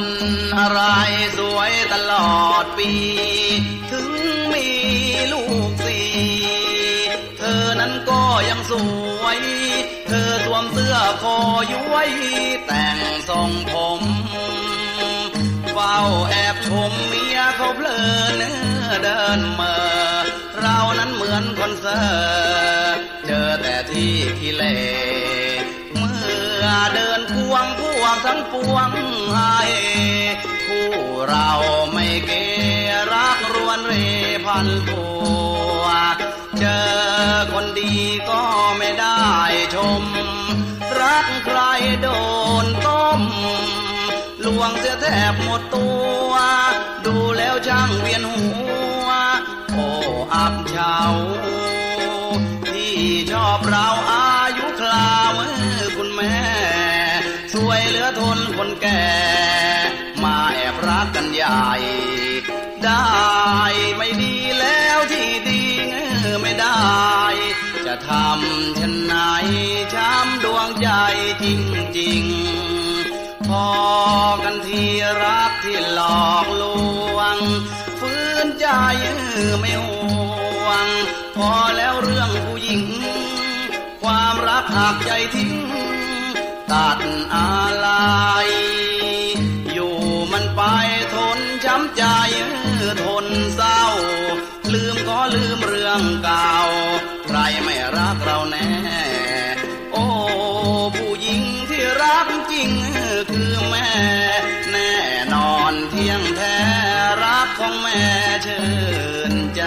นอะไรสวยตลอดปี ถึงมีลูกสี่เธอนั้นก็ยังสวย เธอสวมเสื้อคอย้วย แต่งทรงผมเฝ้าแอบชมเมียเขาเพลินเดินเมื่อเรานั้นเหมือนคนเสอเจอแต่ที่ขี้เล่ งพวกทั้งปวงให้คู่เราไม่เกรักรวนเรพันตัว เจอคนดีก็ไม่ได้ชม รักใครโดนต้มลวงเสียแทบหมดตัว ดูแล้วช่างเวียนหัว โอ้อับเฉาที่ชอบเรา สวยเหลือทนคนแก่ มาแอบรักกันใหญ่ ได้ไม่ดีแล้วที่ดีเออไม่ได้ จะทำฉันไหนช้ำดวงใจจริงๆพอกันที่รักที่หลอกลวง ฟื้นใจไม่ห่วง พอแล้วเรื่องผู้หญิง ความรักหากใจทิ้ง ตัดอะไรอยู่มันไปทนช้ำใจทนเศร้า ลืมก็ลืมเรื่องเก่า ใครไม่รักเราแน่ โอ้ผู้หญิงที่รักจริงคือแม่ แน่นอนเที่ยงแท้รักของแม่เชิญใจ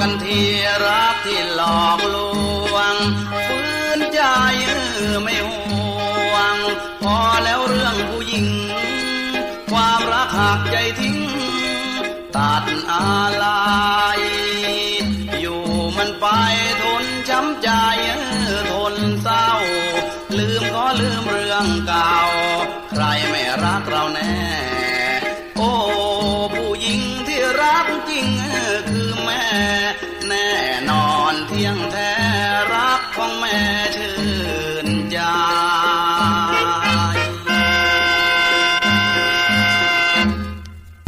กันที่รักที่หลอกลวงฟื้นใจไม่ห่วง พอแล้วเรื่องผู้หญิง ความรักหักใจทิ้ง ตัดอะไรอยู่มันไปทนช้ำใจทนเศร้า ลืมก็ลืมเรื่องเก่า ใครไม่รักเราแน่